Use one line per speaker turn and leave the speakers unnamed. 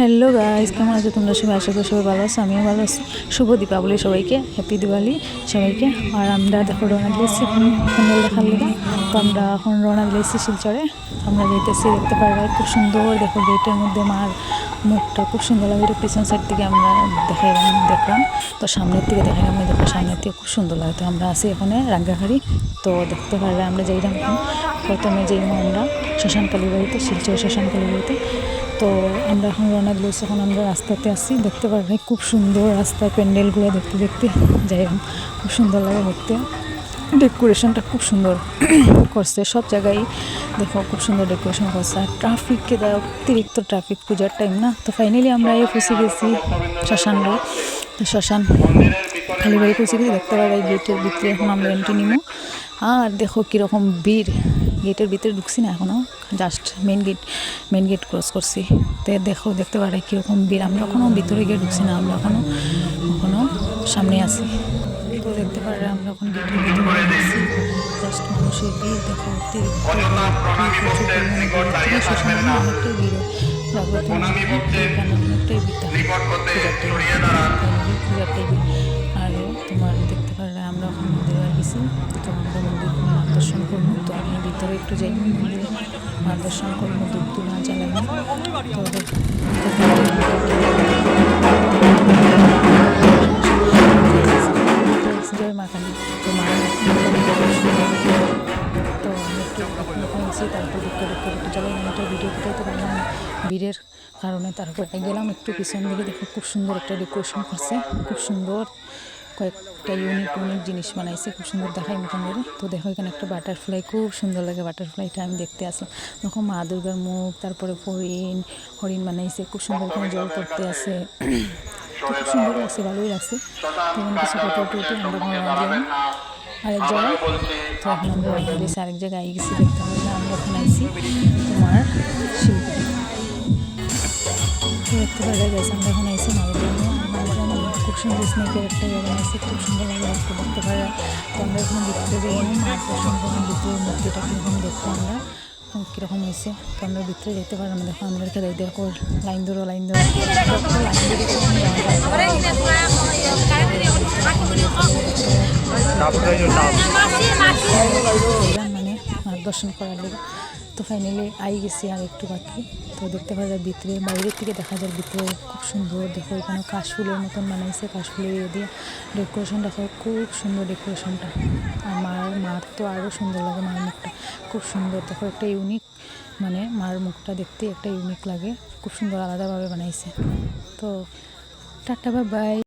Hello guys কেমন আছো তোমরা সবাই? আশা করি সবাই ভালো আছো। আমিও ভালো আছি। শুভ দীপাবলি সবাইকে। হ্যাপি দিওয়ালি সবাইকে। আর আমরা দেখো রওনা দিয়েছি এখন প্যান্ডেল দেখার লেগে। তো আমরা এখন রওনা দিয়েছি শিলচরে। আমরা যেতেছি দেখতে পারবে খুব সুন্দর। দেখো গেটের মধ্যে মার মুখটা খুব সুন্দর লাগে এটা পিছন সাইড থেকে আমরা দেখাইলাম দেখলাম। তো সামনের থেকে না দেখো সামনের থেকে খুব সুন্দর লাগে। তো আমরা আছি এখানে রাঙ্গাখাড়ি। তো দেখতে পারবে আমরা যাইলাম প্রথমে যাইলাম আমরা শ্মশানকালী বাড়িতে, শিলচর শ্মশানকালী বাড়িতে। তো আমরা এখন রওনা দিয়েছি, এখন আমরা রাস্তাতে আসি দেখতে পারবে, খুব সুন্দর রাস্তায় প্যান্ডেলগুলো দেখতে দেখতে। যাই খুব সুন্দর লাগে দেখতে। ডেকোরেশনটা খুব সুন্দর করছে, সব জায়গায় দেখো খুব সুন্দর ডেকোরেশন করছে। আর ট্রাফিককে দেয় অতিরিক্ত ট্রাফিক পূজার টাইম না? তো ফাইনালি আমরা এই পৌঁছে গেছি শ্মশান তো শ্মশান খালিবাড়ি পৌঁছে গেছি, দেখতে পারবে গেটের ভিতরে এখন আমরা এন্ট্রি নিব। আর দেখো কীরকম ভিড়। গেটের ভিতরে ঢুকছি না এখনও just main gate main gate cross করছি। তো দেখো, দেখতে পারে কীরকম ভিড় আমরা এখনও ভিতরে গিয়ে ঢুকছি না, আমরা এখনও এখনও সামনে আছি। তো দেখতে পারে আমরা এখন গেটের ভিতরে ঢুকছি। জাস্ট মানুষের ভিড়, দেখো টাইমে আর তোমার দেখতে পারলে আমরা এখন মন্দিরে গেছি তো আমরা মন্দির দর্শন করব তো আমি ভিতরে একটু যাই মার দর্শন করব দুধ জ্বালাবো তো মা মা তারপর না ভিড়ের কারণে তারপরে গেলাম একটু পিছন দিকে দেখো খুব সুন্দর একটা ডেকোরেশন করছে খুব সুন্দর কয়েকটা ইউনিক ইউনিক জিনিস বানাইছে, খুব সুন্দর দেখায় মতন করে তো দেখো, এখানে একটা বাটারফ্লাই খুব সুন্দর লাগে বাটারফ্লাইটা আমি দেখতে আসলাম। দেখো, মা দুর্গার মুখ, তারপরে হরিণ হরিণ বানাইছে, খুব সুন্দর এখানে জল করতে আছে। খুব সুন্দর লাগছে, ভালোই লাগছে। তো এখানে কিছু ফটো টুটে আমরা আরেক জায়গায় তো এখন আমরা আরেক জায়গায় গেছি, দেখতে হবে আমরা এখন আইছি তোমার শিল্পী। দেখতে পাওয়া গেছে আমরা এখন মালগ্রামে মালগ্রামে খুব সুন্দর স্নেকের একটা ইয়ে বানাইছে খুব সুন্দর লাগে দেখতে দেখতে পারা। তো আমরা এখন ভিতরে যাই দর্শন করলাম ভিতরে মূর্তিটা কীরকম দেখতে আমরা কীরকম হয়েছে তো আমরা ভিতরে যেতে পারলাম দেখো আমাদেরকে দেখ দেখো লাইন ধরো লাইন ধরো। লাইন ধরে মানে দর্শন করার লেগে তো ফাইনালি আই গেছি আর একটু বাকি। তো দেখতে পাওয়া যায় ভিতরে, বাইরের থেকে দেখা যায় ভিতরে খুব সুন্দর দেখো, এখানে কাশফুলের মতন বানাইছে কাশফুলের ইয়ে দিয়ে ডেকোরেশন দেখো, খুব সুন্দর ডেকোরেশনটা আর মার মার তো আরও সুন্দর লাগে, মার মুখটা খুব সুন্দর। দেখো একটা ইউনিক মানে মার মুখটা দেখতে একটা ইউনিক লাগে, খুব সুন্দর আলাদাভাবে বানাইছে। তো টাটা বাই